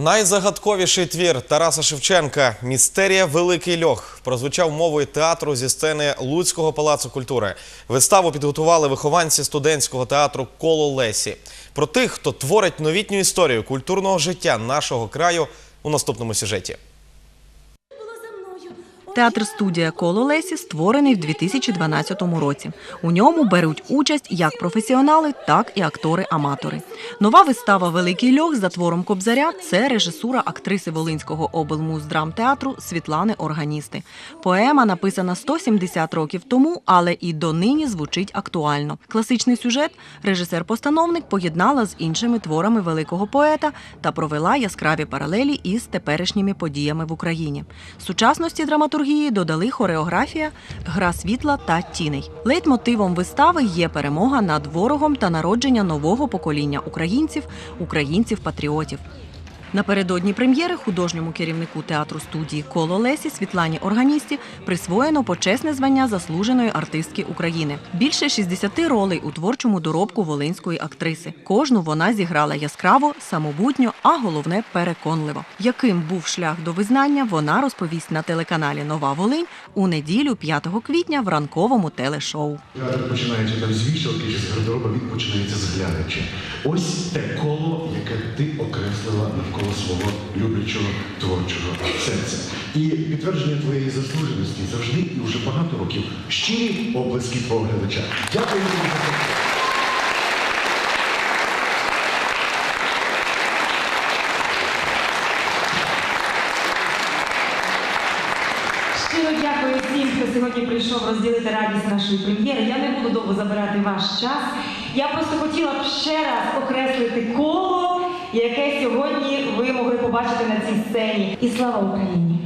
Найзагадковіший твір Тараса Шевченка Містерія Великий льох прозвучав мовою театру зі сцени Луцького палацу культури. Виставу підготували вихованці студентського театру Коло Лесі. Про тих, хто творить новітню історію культурного життя нашого краю у наступному сюжеті. Театр студія Коло Лесі створений в 2012 році. У ньому беруть участь як професіонали, так і актори-аматори. Нова вистава Великий льох за твором Кобзаря це режисура актриси Волинського облмуздрамтеатру Світлани Органісти. Поема написана 170 років тому, але і донині звучить актуально. Класичний сюжет режисер-постановник поєднала з іншими творами великого поета та провела яскраві паралелі із теперішніми подіями в Україні. Сучасності драматургії додали хореографія, гра світла та тіней. Лейтмотивом вистави є перемога над ворогом та народження нового покоління українців, українців-патріотів. Напередодні прем'єри художньому керівнику театру студії Коло Лесі Світлані Органісті присвоєно почесне звання заслуженої артистки України. Більше 60 ролей у творчому доробку волинської актриси. Кожну вона зіграла яскраво, самобутньо, а головне переконливо. Яким був шлях до визнання, вона розповість на телеканалі Нова Волинь у неділю 5 квітня в ранковому телешоу. Театр починається там з вішалки чи з гардероба, він починається з глядача. Ось те коло, яке ти окреслила навколо свого люблячого творчого серця. І підтвердження твоєї заслуженості завжди і вже багато років щирі облески твого глядача. Дякую. Щиро дякую всім, хто сьогодні прийшов розділити радість нашої прем'єри. Я не буду довго забирати ваш час. Я просто хотіла б ще раз окреслити коло, яке сьогодні ви могли побачити на цій сцені. І слава Україні!